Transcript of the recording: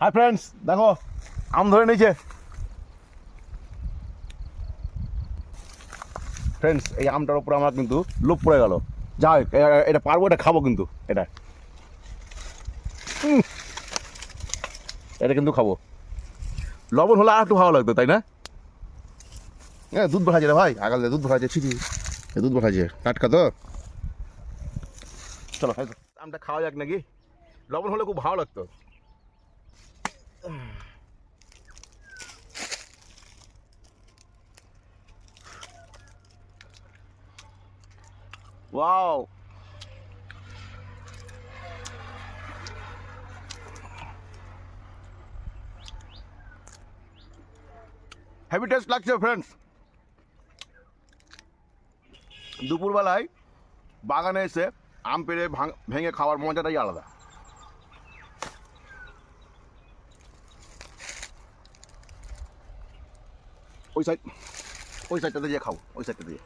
Hi friends দেখো, আম ধরে নিয়েছে। ফ্রেন্ডস এই আমটার উপরে আমার কিন্তু লোভ পড়ে গেল। যা এটা পারব, এটা খাব কিন্তু, এটা। এটা কিন্তু খাব। লবণ হলে আর একটু ভালো লাগতো, তাই না? হ্যাঁ দুধ ভাজে রে ভাই। আগাল দুধ ভাজে ছিটি। দুধ ভাজে টাটকা তো। চলো আমটা খাওয়া যাক নাকি। লবণ হলে খুব ভালো লাগতো। ওয়াও হেভি টেস্ট লাগছে ফ্রেন্ডস দুপুরবেলায় বাগানে এসে আম পেড়ে ভাঙ- ভেঙে খাওয়ার মজাটাই আলাদা ওই সাইড ওই সাইডটাতে দিয়ে খাবো ওই সাইডটা দিয়ে